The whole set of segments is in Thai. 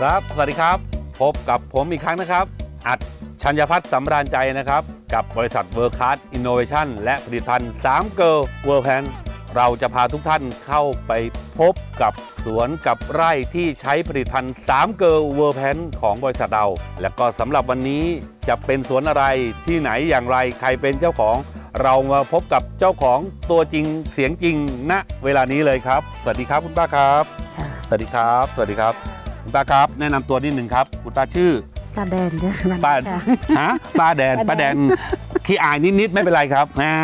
ครับ สวัสดีครับ พบกับผมอีกครั้งนะครับ อัดชัญญพัฒน์สำราญใจนะครับ กับบริษัทเวิร์คัสอินโนเวชันและผลิตภัณฑ์3เกิร์ลเวิร์แพนเราจะพาทุกท่านเข้าไปพบกับสวนกับไร่ที่ใช้ผลิตภัณฑ์3เกิร์ลเวิร์แพนของบริษัทเรา และก็สำหรับวันนี้จะเป็นสวนอะไรที่ไหนอย่างไรใครเป็นเจ้าของ เรามาพบกับเจ้าของตัวจริงเสียงจริงณเวลานี้เลยครับ สวัสดีครับคุณป้าครับค่ะสวัสดีครับ สวัสดีครับ คุณป้าครับ แนะนำตัวนิดหนึ่งครับ คุณป้าชื่อป้าแดนเนี่ยมันป้าค่ะ ฮะป้าแดนป้าป้าแดแดน นขี้อายนิดๆไม่เป็นไรครับอ่า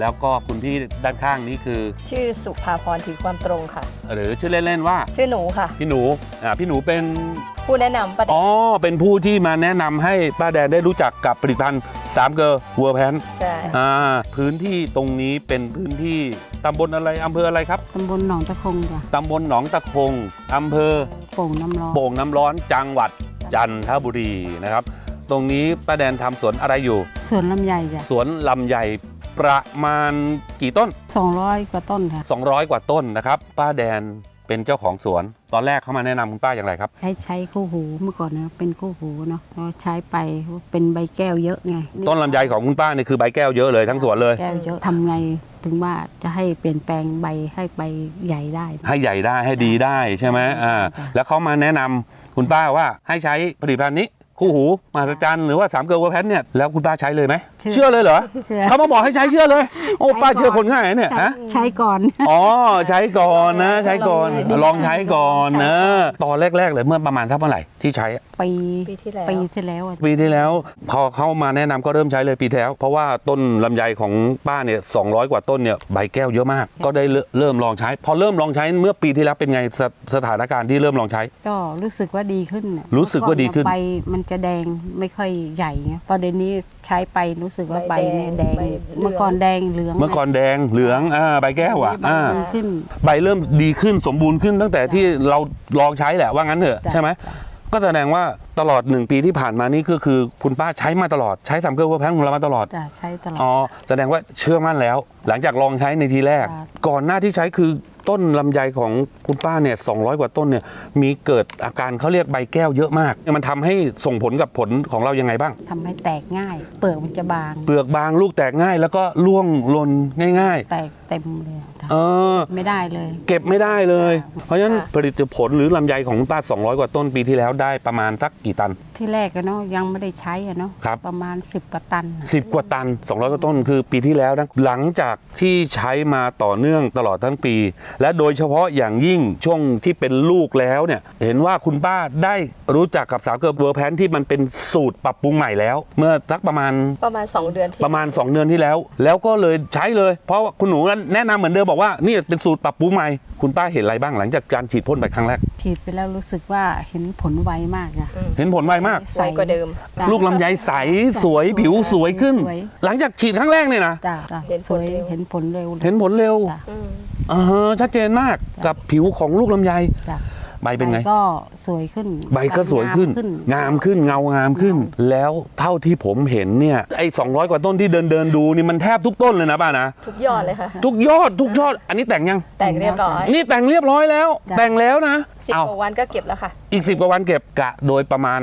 แล้วก็คุณพี่ด้านข้างนี้คือ ชื่อสุภาพรถือความตรงค่ะ หรือชื่อเล่นๆว่า ชื่อหนูค่ะ พี่หนูอ่าพี่หนูเป็นผู้แนะนำประเด็อ๋นอเป็นผู้ที่มาแนะนำให้ป้าแดนได้รู้จักกับผลิตภัณฑ์สามเกอร์วัวแพนใช่อ่าพื้นที่ตรงนี้เป็นพื้นที่ตำบลอะไรอำเภออะไรครับ ตำบลหนองตะคงจ้ะตำบลหนองตะคงอำเภอโป่งน้ำร้อน โป่งน้ำร้อนจังหวัดจันทบุรีนะครับ ตรงนี้ป้าแดนทำสวนอะไรอยู่สวนลำไยจ้ะสวนลำไยประมาณกี่ต้น สองร้อยกว่าต้นค่ะ 200 กว่าต้นนะครับ ป้าแดนเป็นเจ้าของสวน ตอนแรกเขามาแนะนำคุณป้าอย่างไรครับ ใช้ใช้คู่หูเมื่อก่อนนะเป็นคู่หูเนาะพอใช้ไปเป็นใบแก้วเยอะไงต้นลำไยของคุณป้าเนี่ยคือใบแก้วเยอะเลยทั้งสวนเลย แก้วเยอะทำไง ถึงว่าจะให้เปลี่ยนแปลงใบให้ใบใหญ่ได้ ให้ใหญ่ได้ให้ดีได้ใช่ไหมอ่าจ้ะแล้วเขามาแนะนำคุณป้าว่าให้ใช้ผลิตภัณฑ์นี้ คู่หูมหัศจรรย์หรือว่าสามเกลือวัวแพนเนี่ยแล้วคุณป้าใช้เลยไหมเชื่อเลยเหรอเชื่อ เขามาบอกให้ใช้เชื่อเลย โอ้ป้าเชื่อคนง่ายนะเนี่ยใช้ฮะ ใช้ก่อน อ๋อใช้ก่อนนะ ใช้ก่อนลองใช้ก่อนนะตอนแรก ๆ เลยเมื่อประมาณเท่าไหร่ที่ใช้ปีปีที่แล้ว ปีที่แล้วอะปีที่แล้ว พอเข้ามาแนะนำก็เริ่มใช้เลยปีที่แล้ว เพราะว่าต้นลำไยของป้าเนี่ย200กว่าต้นเนี่ยใบแก้วเยอะมาก ก็ได้เริ่มเริ่มลองใช้ พอเริ่มลองใช้เมื่อปีที่แล้วเป็นไงสสถานการณ์ที่เริ่มลองใช้ ก็รู้สึกว่าดีขึ้นน่ะรู้สึกว่าดีขึ้น เมื่อก่อใบมันจะแดงไม่ค่อยใหญ่ไงพอเดี๋ยวนี้ ใช้ไปรู้สึกว่าใบเนี่ยแดง ใบเหลือง เมื่อก่อนแดงเหลืองเมื่อก่อนแดงเหลืองอ่าใบแก้วอะใบอ่าดีขึ้น ใบเริ่มดีขึ้นสมบูรณ์ขึ้นตั้งแต่ที่เราลองใช้แหละว่างั้นเถอะจ้ะ ใช่ไหมก็แสดงว่าตลอดหนึ่งปีที่ผ่านมานี่ก็คือคุณป้าใช้มาตลอดใช้สามเกลือเวอร์แพนของเรามาตลอดจะใช้ตลอด อ๋อแสดงว่าเชื่อมั่นแล้ว หลังจากลองใช้ในทีแรก ครับ ก่อนหน้าที่ใช้คือ ต้นลำไยของคุณป้าเนี่ย200กว่าต้นเนี่ยมีเกิดอาการเขาเรียกใบแก้วเยอะมากมันทำให้ส่งผลกับผลของเรายังไงบ้าง ทำให้แตกง่าย เปลือกมันจะบาง เปลือกบางลูกแตกง่าย แล้วก็ร่วงหล่นง่าย แตกเต็มเลยอะๆเออ ไม่ได้เลย เก็บไม่ได้เลยค่ะเพราะฉะนั้นผลิตผลหรือลำไยของคุณป้า 200 กว่าต้นปีที่แล้วได้ประมาณสักกี่ตัน ที่แรกอะเนาะยังไม่ได้ใช้อะเนาะครับ ประมาณ 10กว่าตันอะ10 กว่าตัน 200กว่าต้นคือปีที่แล้วนะ หลังจากที่ใช้มาต่อเนื่องตลอดทั้งปี และโดยเฉพาะอย่างยิ่งช่วงที่เป็นลูกแล้วเนี่ย เห็นว่าคุณป้าได้รู้จักกับสาวเกิร์ลเวอร์แพนที่มันเป็นสูตรปรับปรุงใหม่แล้ว เมื่อสักประมาณประมาณ 2 เดือนที่ประมาณ 2 เดือนที่แล้ว แล้วก็เลยใช้เลย เพราะว่าคุณหนูแนะนำเหมือนเดิมบอกว่านี่เป็นสูตรปรับปรุงใหม่ คุณป้าเห็นอะไรบ้างหลังจากการฉีดพ่นไปครั้งแรก ฉีดไปแล้วรู้สึกว่าเห็นผลไวมากอะ เห็นผลไวมากไวกว่าเดิม จ้ะ ลูกลำไยใสสวยผิวสวยขึ้น สวย หลังจากฉีดครั้งแรกเนี่ยนะจ้ะจ้ะเห็นสผลวยเร็ว เห็นผลเร็ว เห็นผลเร็วจ้ะ อืม อ่าฮะชัดเจนมากกับผิวของลูกลำไย จ้ะ ใบเป็นไงใบก็สวยขึ้น ใบก็สวยขึ้น งามขึ้นเงางามขึ้น แล้วเท่าที่ผมเห็นเนี่ยไอ้200กว่าต้นที่เดินเดินดูนี่มันแทบทุกต้นเลยนะป้านะทุกยอดเลยค่ะ ทุกยอดทุกยอด อันนี้แต่งยัง แต่งเรียบร้อย นี่แต่งเรียบร้อยแล้ว แต่งแล้วนะสิบเอากว่าวันก็เก็บแล้วค่ะ อีก10กว่าวันเก็บกะ โดยประมาณ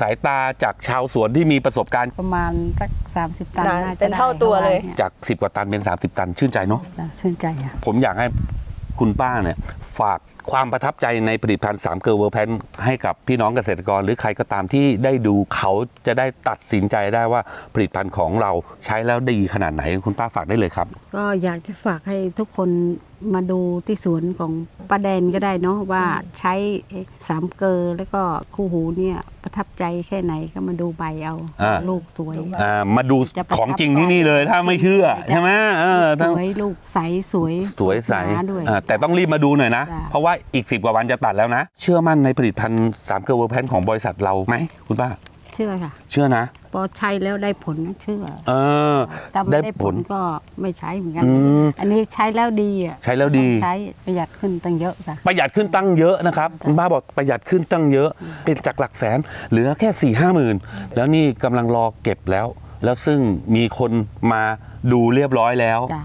สายตาจากชาวสวนที่มีประสบการณ์ ประมาณสักสามสิบตันนานน่าจะเป็นเท่าตัวเลยได้จาก10กว่าตันเป็น30ตันชื่นใจเนาะจ้ะชื่นใจอะผมอยากให้ คุณป้าเนี่ยฝากความประทับใจในผลิตภัณฑ์สามเกลือเวอร์แพนให้กับพี่น้องเกษตรกร หรือใครก็ตามที่ได้ดูเขาจะได้ตัดสินใจได้ว่าผลิตภัณฑ์ของเราใช้แล้วดีขนาดไหนคุณป้าฝากได้เลยครับ ก็อยากจะฝากให้ทุกคน มาดูที่สวนของป้าแดนก็ได้เนาะว่าใช้สามเกลอแล้วก็คู่หูเนี่ยประทับใจแค่ไหนก็มาดูใบเอาอ่า ลูกสวย อ่ามาดูจะประทับของจริงที่นี่เลยถ้าไม่เชื่อใจใช่ไหมเออสถ้าวยลูกใสสวยสวยใสหนาด้วย อ่าแต่ต้องรีบมาดูหน่อยนะ จ้ะ เพราะว่าอีก 10 กว่าวันจะตัดแล้วนะ เชื่อมั่นในผลิตภัณฑ์สามเกลือเวอร์แพนของบริษัทเราไหมคุณป้า เชื่อค่ะ เชื่อนะ พอใช้แล้วได้ผลนะเชื่อเออถ้าไม่ได้ได้ผผลลก็ไม่ใช้เหมือนกัน อืม อันนี้ใช้แล้วดีอะใช้แล้วดี ใช้ประหยัดขึ้นตั้งเยอะค่ะ ประหยัดขึ้นตั้งเยอะนะครับคุณป้าบอกประหยัดขึ้นตั้งเยอะเป็นจากหลักแสนเหลือแค่4ี่ห้าหมื่นแล้วนี่กำลังรอเก็บแล้ว แล้วซึ่งมีคนมาดูเรียบร้อยแล้ว จ้ะ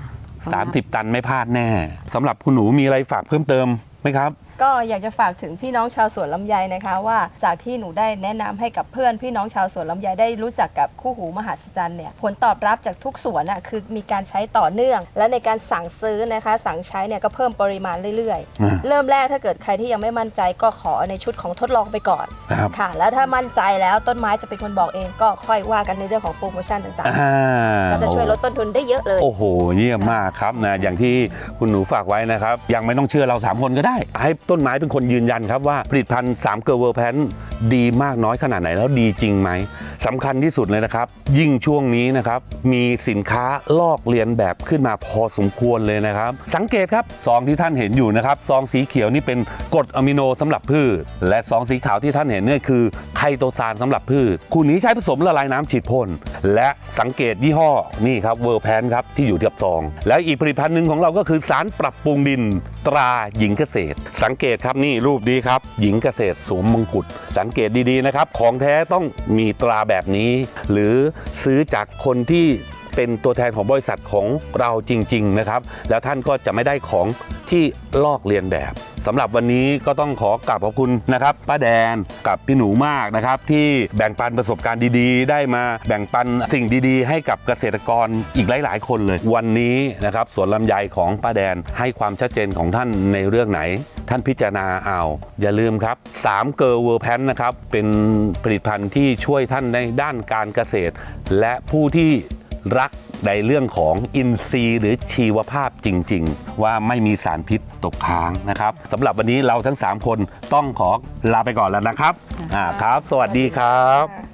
30 ตันไม่พลาดแน่สำหรับคุณหนูมีอะไรฝากเพิ่มเติมไหมครับ ก็อยากจะฝากถึงพี่น้องชาวสวนลำไยนะคะ ว่าจากที่หนูได้แนะนำให้กับเพื่อนพี่น้องชาวสวนลำไยได้รู้จักกับคู่หูมหัศจรรย์เนี่ยผลตอบรับจากทุกสวนอะคือมีการใช้ต่อเนื่อง และในการสั่งซื้อนะคะ สั่งใช้เนี่ยก็เพิ่มปริมาณเรื่อยอ่า ๆ เริ่มแรกถ้าเกิดใครที่ยังไม่มั่นใจก็ขอในชุดของทดลองไปก่อนครับ ค่ะ แล้วถ้ามั่นใจแล้วต้นไม้จะเป็นคนบอกเองก็ค่อยว่ากันในเรื่องของโปรโมชั่นต่างอ่า ๆก็จะช่วยลดต้นทุนได้เยอะเลย โอ้โห เยี่ยมมากครับนะ อย่างที่คุณหนูฝากไว้นะครับ ยังไม่ต้องเชื่อเรา 3 คนก็ได้ ให้ต้นไม้เป็นคนยืนยันครับว่าผลิตภัณฑ์3เกอร์เวอร์แพนดีมากน้อยขนาดไหนแล้วดีจริงไหม สำคัญที่สุดเลยนะครับ ยิ่งช่วงนี้นะครับมีสินค้าลอกเลียนแบบขึ้นมาพอสมควรเลยนะครับ สังเกตครับซองที่ท่านเห็นอยู่นะครับซองสีเขียวนี่เป็นกรดอะมิโนสำหรับพืช และซองสีขาวที่ท่านเห็นนี่คือไคโตซานสำหรับพืชคู่นี้ใช้ผสมละลายน้ำฉีดพ่นและสังเกตยี่ห้อนี่ครับเวอร์แพนครับที่อยู่ที่กับซอง แล้วอีกผลิตภัณฑ์หนึ่งของเราก็คือสารปรับปรุงดินตราหญิงเกษตร สังเกตครับนี่รูปนี้ครับ หญิงเกษตรสวมมงกุฎสังเกตดีๆนะครับของแท้ต้องมีตราแบบนี้ หรือซื้อจากคนที่เป็นตัวแทนของบริษัทของเราจริง ๆ นะครับ แล้วท่านก็จะไม่ได้ของที่ลอกเลียนแบบ สำหรับวันนี้ก็ต้องขอกราบขอบคุณนะครับป้าแดนกับพี่หนูมากนะครับ ที่แบ่งปันประสบการณ์ดีๆ ได้มาแบ่งปันสิ่งดีๆ ให้กับเกษตรกรอีกหลาย ๆ คนเลย วันนี้นะครับสวนลำไยของป้าแดนให้ความชัดเจนของท่านในเรื่องไหน ท่านพิจารณาเอาอย่าลืมครับ3เกอร์เวอร์แพนนะครับเป็นผลิตภัณฑ์ที่ช่วยท่านในด้านการเกษตร และผู้ที่รัก ในเรื่องของอินทรีย์หรือชีวภาพจริง ๆ ว่าไม่มีสารพิษตกค้างนะครับสำหรับวันนี้เราทั้ง 3 คนต้องขอลาไปก่อนแล้วนะครับอ่าครับ สวัสดีครับ